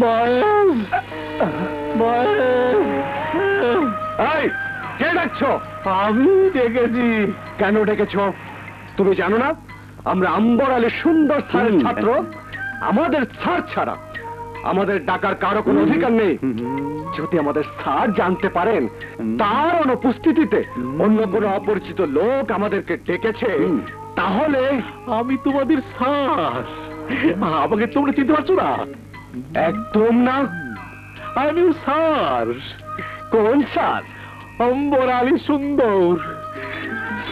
বয়েস বয়েস এই কে ডাকছো? আমি ডেকেছি। কেন ডেকেছো? তুমি জানো না আমরা আম্বর আলী সুন্দর স্যারের ছাত্র। আমাদের স্যার ছাড়া আমাদের ডাকার কারও কোনো অধিকার নেই। যদি আমাদের স্যার জানতে পারেন তার অনুপস্থিতিতে অন্য কোনো অপরিচিত লোক আমাদেরকে ডেকেছে তাহলে আমি তোমাদের স্যার। আমাকে তোমরা চিনতে পারছ না? একদম না? আমি স্যার কোন স্যার অম্বর আলী সুন্দর।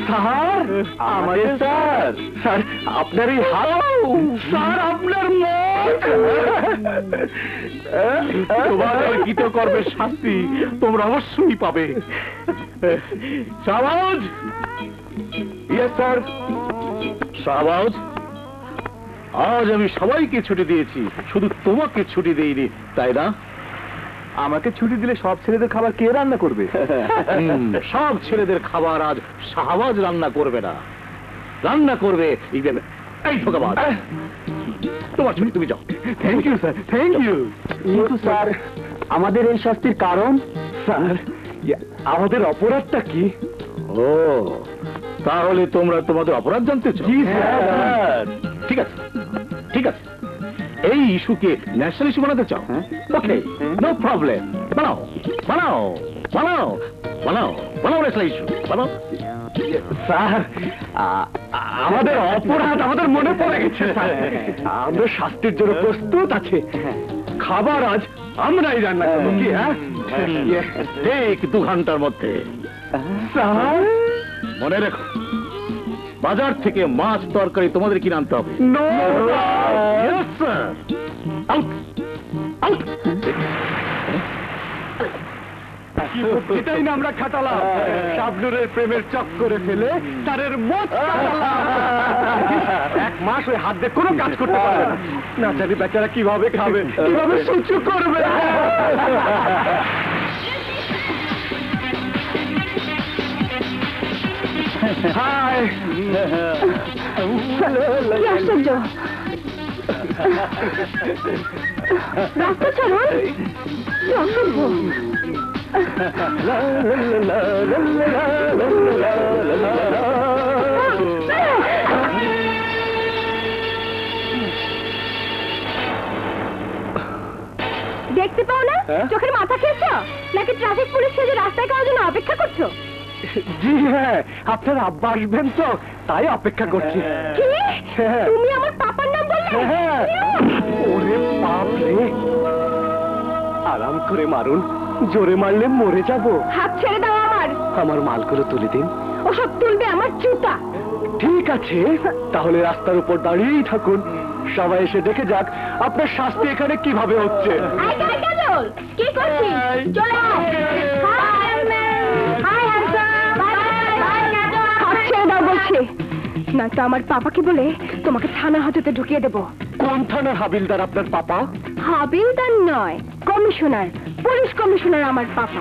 স্যার আমাদের স্যার স্যার। আপনার এই স্যার আপনার মুখ তোমাদের কৃতকর্মের শাস্তি তোমরা অবশ্যই পাবে। শাহবাজ ইয়েস স্যার শাহবাজ আজ আমি সবাইকে ছুটি দিয়েছি। শুধু তোমাকে ছুটি দেইনি তাই না? আমাকে ছুটি দিলে সব ছেলেদের খাবার কে রান্না করবে? সব ছেলেদের খাবার আজ শাহবাজ রান্না করবে না। রান্না করবে এই ঠোকাবাজ তোমার ছুটি তুমি যাও। Thank you sir thank you কিন্তু স্যার আমাদের এই শাস্তির কারণ? স্যার আমাদের অপরাধটা কি? ও তাহলে তোমরা তোমাদের অপরাধ জানতে চাও? জি, স্যার। এই ইস্যুকে ন্যাশনাল ইস্যু বানাতে চাও। ওকে নো প্রবলেম বানাও বানাও বানাও বানাও বানাও ন্যাশনাল ইস্যু বানাও। স্যার আমাদের অপরাধ আমাদের মনে পড়ে গেছে স্যার। আমরা শাস্তির জন্য প্রস্তুত আছে। খাবার আজ আমরাই রান্না করব কি হ্যাঁ? ঠিক দু ঘণ্টার মধ্যে। স্যার? মনে রেখো। বাজার থেকে মাছ তরকারি তোমাদের কিনে আনতে হবে. কি না আমরা খাটালাম। শাবনুরের প্রেমের চক্করে ফেলে তারের মত এক মাস ওই হাত দিয়ে কোনো কাজ করতে পারে না। না জানি বেচারা কীভাবে খাবে? কীভাবে সহ্য করবে? হাই কি আশ্চর্য। রাস্তা ছাড়ুন কি অসভ্য দেখতে পাও না? হ্যাঁ? চোখের মাথা খেয়েছো? নাকি ট্রাফিক পুলিশ সেজে রাস্তায় কারোর জন্য অপেক্ষা করছ? জি হ্যাঁ আপনার আব্বা আসবেন তো তাই অপেক্ষা করছি হ্যাঁ। তুমি আমার পাপার নাম বললে হ্যাঁ। ওরে বাপ রে আরাম করে মারুন জোরে মারলে মরে যাব হাত ছেড়ে দাও আমার আমার মালগুলো তুলে দিন ওসব তুলবে আমার জুতা ঠিক আছে তাহলে রাস্তার উপর দাঁড়িয়েই থাকুন সবাই এসে দেখে যাক আপনার শাস্তি এখানে কীভাবে হচ্ছে কি করছিস চলে আয় ছেড়ে নয়তো না তো আমার পাপাকে বলে তোমাকে থানা হাজতে ঢুকিয়ে দেবো। কোন থানার হাবিলদার আপনার পাপা? হাবিলদার নয় কমিশনার পুলিশ কমিশনার আমার পাপা।